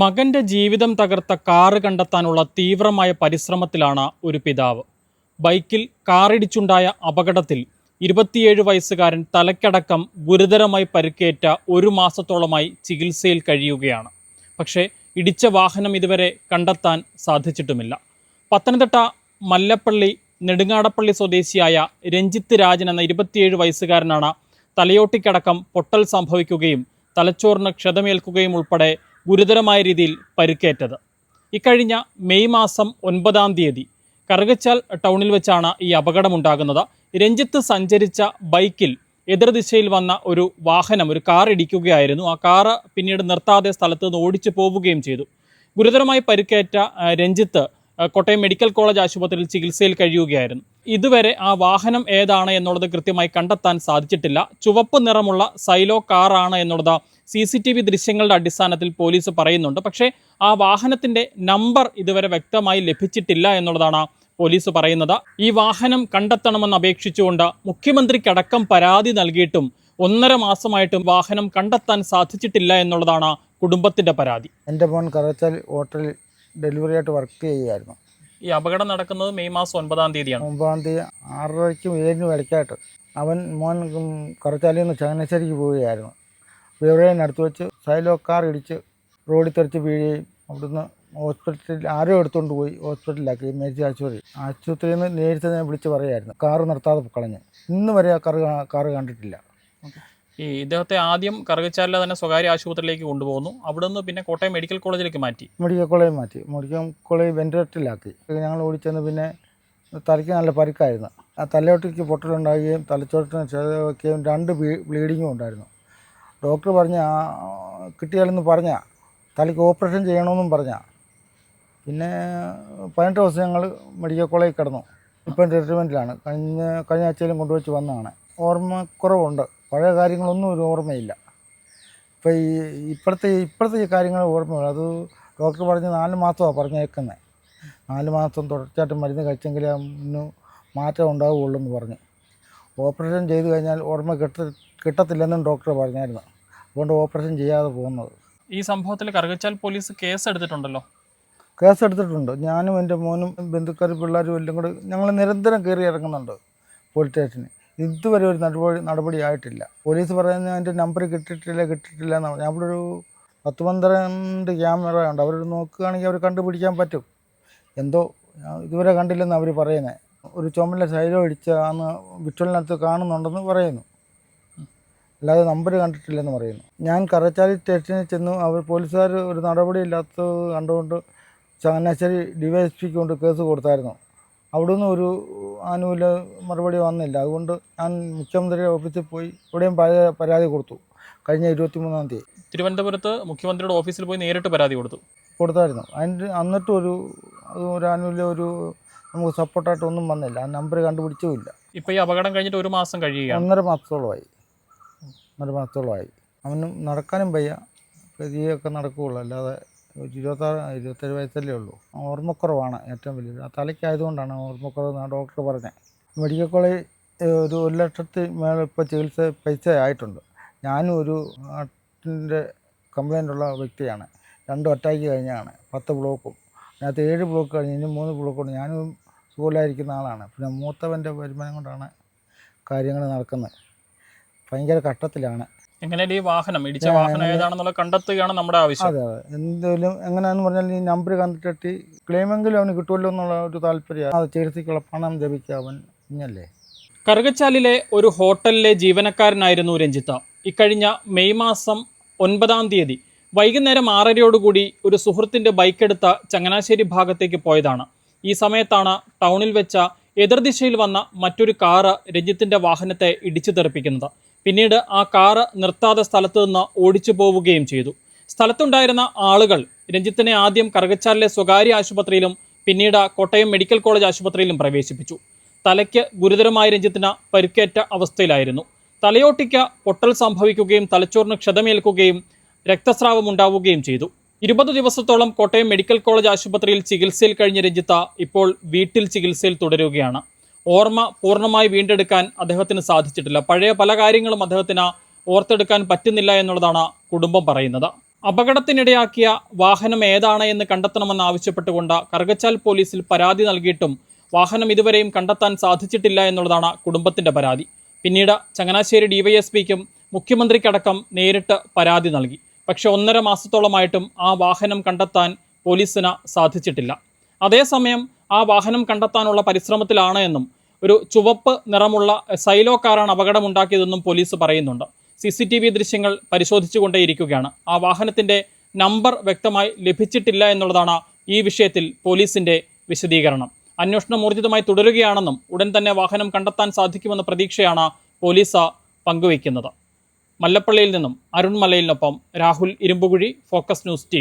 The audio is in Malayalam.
മകന്റെ ജീവിതം തകർത്ത കാറ് കണ്ടെത്താനുള്ള തീവ്രമായ പരിശ്രമത്തിലാണ് ഒരു പിതാവ്. ബൈക്കിൽ കാറിടിച്ചുണ്ടായ അപകടത്തിൽ ഇരുപത്തിയേഴ് വയസ്സുകാരൻ തലക്കടക്കം ഗുരുതരമായി പരിക്കേറ്റ ഒരു മാസത്തോളമായി ചികിത്സയിൽ കഴിയുകയാണ്. പക്ഷേ ഇടിച്ച വാഹനം ഇതുവരെ കണ്ടെത്താൻ സാധിച്ചിട്ടുമില്ല. പത്തനംതിട്ട മല്ലപ്പള്ളി നെടുങ്ങാടപ്പള്ളി സ്വദേശിയായ രഞ്ജിത്ത് രാജൻ എന്ന ഇരുപത്തിയേഴ് വയസ്സുകാരനാണ് തലയോട്ടിക്കടക്കം പൊട്ടൽ സംഭവിക്കുകയും തലച്ചോറിന് ക്ഷതമേൽക്കുകയും ഉൾപ്പെടെ ഗുരുതരമായ രീതിയിൽ പരുക്കേറ്റത്. ഇക്കഴിഞ്ഞ മെയ് മാസം ഒൻപതാം തീയതി കറുകച്ചാൽ ടൗണിൽ വെച്ചാണ് ഈ അപകടമുണ്ടാകുന്നത്. രഞ്ജിത്ത് സഞ്ചരിച്ച ബൈക്കിൽ എതിർദിശയിൽ വന്ന ഒരു വാഹനം ഒരു കാർ ഇടിക്കുകയായിരുന്നു. ആ കാറ് പിന്നീട് നിർത്താതെ സ്ഥലത്ത് നിന്ന് ഓടിച്ചു പോവുകയും ചെയ്തു. ഗുരുതരമായി പരിക്കേറ്റ രഞ്ജിത്ത് കോട്ടയം മെഡിക്കൽ കോളേജ് ആശുപത്രിയിൽ ചികിത്സയിൽ കഴിയുകയായിരുന്നു. ഇതുവരെ ആ വാഹനം ഏതാണ് എന്നുള്ളത് കൃത്യമായി കണ്ടെത്താൻ സാധിച്ചിട്ടില്ല. ചുവപ്പ് നിറമുള്ള സൈലോ കാറാണ് എന്നുള്ളത് സി സി ടി വി ദൃശ്യങ്ങളുടെ അടിസ്ഥാനത്തിൽ പോലീസ് പറയുന്നുണ്ട്. പക്ഷേ ആ വാഹനത്തിന്റെ നമ്പർ ഇതുവരെ വ്യക്തമായി ലഭിച്ചിട്ടില്ല എന്നുള്ളതാണ് പോലീസ് പറയുന്നത്. ഈ വാഹനം കണ്ടെത്തണമെന്ന് അപേക്ഷിച്ചുകൊണ്ട് മുഖ്യമന്ത്രിക്കടക്കം പരാതി നൽകിയിട്ടും ഒന്നര മാസമായിട്ടും വാഹനം കണ്ടെത്താൻ സാധിച്ചിട്ടില്ല എന്നുള്ളതാണ് കുടുംബത്തിന്റെ പരാതി. എന്റെ മോൻ കറച്ചാൽ ഹോട്ടലിൽ ഡെലിവറി ആയിട്ട് വർക്ക് ചെയ്യുമായിരുന്നു ഈ അപകടം നടക്കുന്നത് മെയ് മാസം ഒൻപതാം തീയതിയാണ്. ഒമ്പതാം തീയതി ആറരയ്ക്കും ഏഴിനും ഇടയ്ക്കായിട്ട് അവൻ മോൻ കറച്ചാലിൽ നിന്ന് ചങ്ങനാശ്ശേരിക്ക് പോവുകയായിരുന്നു. വിവരനടുത്ത് വെച്ച് സൈലോ കാർ ഇടിച്ച് റോഡിൽ തെറിച്ച് വീഴുകയും അവിടുന്ന് ഹോസ്പിറ്റലിൽ ആരോ എടുത്തുകൊണ്ട് പോയി ഹോസ്പിറ്റലിലാക്കി മേജി ആശുപത്രി. ആശുപത്രിയിൽ നിന്ന് നേരിട്ട് വിളിച്ച് പറയായിരുന്നു. കാറ് നിർത്താതെ കളഞ്ഞ്. ഇന്ന് വരെ ആ കാറ് കാറ് കണ്ടിട്ടില്ല. ഈ ഇദ്ദേഹത്തെ ആദ്യം കറുകച്ചാലിലെ തന്നെ സ്വകാര്യ ആശുപത്രിയിലേക്ക് കൊണ്ടുപോകുന്നു. അവിടെ നിന്ന് പിന്നെ കോട്ടയം മെഡിക്കൽ കോളേജിലേക്ക് മാറ്റി. മെഡിക്കൽ കോളേജ് മാറ്റി. മെഡിക്കൽ കോളേജ് വെന്റിലേറ്ററിലാക്കി. ഞങ്ങൾ ഓടിച്ചെന്ന് പിന്നെ തലയ്ക്ക് നല്ല പരിക്കായിരുന്നു. ആ തലയോട്ടിക്ക് പൊട്ടലുണ്ടാകുകയും തലച്ചോട്ടിന് ചെറുക്കുകയും രണ്ട് ബ്ലീഡിങ്ങും ഉണ്ടായിരുന്നു. ഡോക്ടർ പറഞ്ഞ കിട്ടിയാലെന്ന് പറഞ്ഞ തലയ്ക്ക് ഓപ്പറേഷൻ ചെയ്യണമെന്നും പറഞ്ഞ. പിന്നെ പതിനെട്ട് ദിവസം ഞങ്ങൾ മെഡിക്കൽ കോളേജിൽ കിടന്നു. ഇപ്പം ട്രീറ്റ്മെന്റിലാണ് കഴിഞ്ഞ കഴിഞ്ഞ ആഴ്ചയിലും കൊണ്ടുവച്ച് വന്നതാണ്. ഓർമ്മക്കുറവുണ്ട്. പഴയ കാര്യങ്ങളൊന്നും ഒരു ഓർമ്മയില്ല. ഇപ്പം ഈ ഇപ്പോഴത്തെ ഇപ്പോഴത്തെ ഈ കാര്യങ്ങൾ ഓർമ്മയുള്ളൂ അത് ഡോക്ടർ പറഞ്ഞ് നാല് മാസമാണ് പറഞ്ഞേക്കുന്നത് നാല് മാസം തുടർച്ചയായിട്ട് മരുന്ന് കഴിച്ചെങ്കിലേ ഇന്ന് മാറ്റം ഉണ്ടാവുകയുള്ളൂ എന്ന് പറഞ്ഞ്. ഓപ്പറേഷൻ ചെയ്ത് കഴിഞ്ഞാൽ ഓർമ്മ കിട്ട കിട്ടത്തില്ലെന്നും ഡോക്ടർ പറഞ്ഞായിരുന്നു. അതുകൊണ്ട് ഓപ്പറേഷൻ ചെയ്യാതെ പോകുന്നത്. ഈ സംഭവത്തിൽ കറുകച്ചാൽ പോലീസ് കേസ് എടുത്തിട്ടുണ്ടല്ലോ കേസ് എടുത്തിട്ടുണ്ട് ഞാനും എന്റെ മോനും ബന്ധുക്കാരും പിള്ളേരും എല്ലാം കൂടെ ഞങ്ങൾ നിരന്തരം കയറി ഇറങ്ങുന്നുണ്ട് പോലീസ് സ്റ്റേഷന് ഇതുവരെ ഒരു നടപടി ആയിട്ടില്ല പോലീസ് പറയുന്ന എന്റെ നമ്പർ കിട്ടിയിട്ടില്ല കിട്ടിയിട്ടില്ല എന്നാണ് അവിടെ ഒരു പത്ത് പന്ത്രണ്ട് ക്യാമറ ഉണ്ട്. അവർ നോക്കുകയാണെങ്കിൽ അവർ കണ്ടുപിടിക്കാൻ പറ്റും. എന്തോ ഞാൻ ഇതുവരെ കണ്ടില്ലെന്ന് അവർ പറയുന്നത് ഒരു ചുമല ശൈലം ഇടിച്ച അന്ന് വിഷ്വലിനകത്ത് കാണുന്നുണ്ടെന്ന് പറയുന്നു. അല്ലാതെ നമ്പർ കണ്ടിട്ടില്ലെന്ന് പറയുന്നു. ഞാൻ കറച്ചാലി സ്റ്റേഷനിൽ ചെന്നു അവർ പോലീസുകാർ ഒരു നടപടിയില്ലാത്തത് കണ്ടുകൊണ്ട് ചങ്ങനാശ്ശേരി ഡിവൈഎസ്പിക്ക് കൊണ്ട് കേസ് കൊടുത്തായിരുന്നു. അവിടുന്ന് ഒരു ആനുകൂല്യ മറുപടി വന്നില്ല. അതുകൊണ്ട് ഞാൻ മുഖ്യമന്ത്രിയുടെ ഓഫീസിൽ പോയി ഇവിടെയും പരാതി കൊടുത്തു. കഴിഞ്ഞ ഇരുപത്തിമൂന്നാം തീയതി. തിരുവനന്തപുരത്ത് മുഖ്യമന്ത്രിയുടെ ഓഫീസിൽ പോയി നേരിട്ട് പരാതി കൊടുത്തു. കൊടുത്തായിരുന്നു. അതിന്റെ എന്നിട്ടും ഒരു അത് ഒരു ആനുകൂല്യം ഒരു നമുക്ക് സപ്പോർട്ടായിട്ട് ഒന്നും വന്നില്ല. ആ നമ്പർ കണ്ടുപിടിച്ചുമില്ല ഇപ്പോൾ ഈ അപകടം കഴിഞ്ഞിട്ട് ഒരു മാസം കഴിയുക ഒന്നര മാസത്തോളമായി. ഒന്നര മാസത്തോളമായി. അവനും നടക്കാനും വയ്യ. പ്രതിയൊക്കെ നടക്കുകയുള്ളൂ. അല്ലാതെ ഇരുപത്താറ് ഇരുപത്തേഴ് വയസ്സല്ലേ ഉള്ളൂ. ഓർമ്മക്കുറവാണ് ഏറ്റവും വലിയത് ആ തലയ്ക്കായതുകൊണ്ടാണ് ഓർമ്മക്കുറവ് ഡോക്ടർ പറഞ്ഞത്. മെഡിക്കൽ കോളേജ് ഒരു ഒരു ലക്ഷത്തി മേലെ ഇപ്പോൾ ചികിത്സ പൈസ ആയിട്ടുണ്ട്. ഞാനും ഒരു ഹാർട്ടിന്റെ കംപ്ലൈന്റ് ഉള്ള വ്യക്തിയാണ്. രണ്ടും അറ്റാക്ക് കഴിഞ്ഞാണ്. പത്ത് ബ്ലോക്കും. അതിനകത്ത് ഏഴ് ബ്ലോക്ക് കഴിഞ്ഞ് ഇനി മൂന്ന് ബ്ലോക്കുണ്ട്. ഞാനും സുഖമില്ലായിരിക്കുന്ന ആളാണ്. പിന്നെ മൂത്തവന്റെ വരുമാനം കൊണ്ടാണ് കാര്യങ്ങൾ നടക്കുന്നത്. ഭയങ്കര കഷ്ടത്തിലാണ്. എങ്ങനെയാലും ഈ വാഹനം? ഇടിച്ച വാഹനം ഏതാണെന്നുള്ള കണ്ടെത്തുകയാണ് നമ്മുടെ ആവശ്യം. അതെ അതെ. എന്തെങ്കിലും എങ്ങനെയാണെന്ന് പറഞ്ഞാൽ ഈ നമ്പർ കണ്ടിട്ട് ക്ലെയിമെങ്കിലും അവന് കിട്ടുമല്ലോ എന്നുള്ള ഒരു താല്പര്യം. അത് ചേർത്തിക്കുള്ള പണം ജപിക്കാവൻ അവൻ കുഞ്ഞല്ലേ കറുകച്ചാലിലെ ഒരു ഹോട്ടലിലെ ജീവനക്കാരനായിരുന്നു രഞ്ജിത്ത. ഇക്കഴിഞ്ഞ മെയ് മാസം ഒൻപതാം തീയതി വൈകുന്നേരം ആറരയോടുകൂടി ഒരു സുഹൃത്തിന്റെ ബൈക്കെടുത്ത ചങ്ങനാശ്ശേരി ഭാഗത്തേക്ക് പോയതാണ്. ഈ സമയത്താണ് ടൗണിൽ വെച്ച എതിർദിശയിൽ വന്ന മറ്റൊരു കാറ് രഞ്ജിത്തിന്റെ വാഹനത്തെ ഇടിച്ചു തെറിപ്പിക്കുന്നത്. പിന്നീട് ആ കാറ് നിർത്താതെ സ്ഥലത്തു നിന്ന് ഓടിച്ചു പോവുകയും ചെയ്തു. സ്ഥലത്തുണ്ടായിരുന്ന ആളുകൾ രഞ്ജിത്തിനെ ആദ്യം കറുകച്ചാലിലെ സ്വകാര്യ ആശുപത്രിയിലും പിന്നീട് കോട്ടയം മെഡിക്കൽ കോളേജ് ആശുപത്രിയിലും പ്രവേശിപ്പിച്ചു. തലയ്ക്ക് ഗുരുതരമായ രഞ്ജിത്തിന് പരുക്കേറ്റ അവസ്ഥയിലായിരുന്നു. തലയോട്ടിക്ക് പൊട്ടൽ സംഭവിക്കുകയും തലച്ചോറിന് ക്ഷതമേൽക്കുകയും രക്തസ്രാവം ഉണ്ടാവുകയും ചെയ്തു. ഇരുപത് ദിവസത്തോളം കോട്ടയം മെഡിക്കൽ കോളേജ് ആശുപത്രിയിൽ ചികിത്സയിൽ കഴിഞ്ഞ രഞ്ജിത്ത ഇപ്പോൾ വീട്ടിൽ ചികിത്സയിൽ തുടരുകയാണ്. ഓർമ്മ പൂർണമായി വീണ്ടെടുക്കാൻ അദ്ദേഹത്തിന് സാധിച്ചിട്ടില്ല. പഴയ പല കാര്യങ്ങളും അദ്ദേഹത്തിന് ഓർത്തെടുക്കാൻ പറ്റുന്നില്ല എന്നുള്ളതാണ് കുടുംബം പറയുന്നത്. അപകടത്തിനിടയാക്കിയ വാഹനം ഏതാണ് എന്ന് കണ്ടെത്തണമെന്ന് ആവശ്യപ്പെട്ടുകൊണ്ട് കറുകച്ചാൽ പോലീസിൽ പരാതി നൽകിയിട്ടും വാഹനം ഇതുവരെയും കണ്ടെത്താൻ സാധിച്ചിട്ടില്ല എന്നുള്ളതാണ് കുടുംബത്തിന്റെ പരാതി. പിന്നീട് ചങ്ങനാശ്ശേരി ഡിവൈഎസ്പിക്കും മുഖ്യമന്ത്രിക്കടക്കം നേരിട്ട് പരാതി നൽകി. പക്ഷേ ഒന്നര മാസത്തോളമായിട്ടും ആ വാഹനം കണ്ടെത്താൻ പോലീസിന് സാധിച്ചിട്ടില്ല. അതേസമയം ആ വാഹനം കണ്ടെത്താനുള്ള പരിശ്രമത്തിലാണ് എന്നും ഒരു ചുവപ്പ് നിറമുള്ള സൈലോ കാറാണ് അപകടമുണ്ടാക്കിയതെന്നും പോലീസ് പറയുന്നുണ്ട്. സി സി ടി വി ദൃശ്യങ്ങൾ പരിശോധിച്ചുകൊണ്ടേയിരിക്കുകയാണ്. ആ വാഹനത്തിന്റെ നമ്പർ വ്യക്തമായി ലഭിച്ചിട്ടില്ല എന്നുള്ളതാണ് ഈ വിഷയത്തിൽ പോലീസിന്റെ വിശദീകരണം. അന്വേഷണം ഊർജിതമായി തുടരുകയാണെന്നും ഉടൻ തന്നെ വാഹനം കണ്ടെത്താൻ സാധിക്കുമെന്ന പ്രതീക്ഷയാണ് പോലീസ് പങ്കുവയ്ക്കുന്നത്. മല്ലപ്പള്ളിയിൽ നിന്നും Arun മലയിലിനൊപ്പം Rahul Irumbukuzhi Focus news T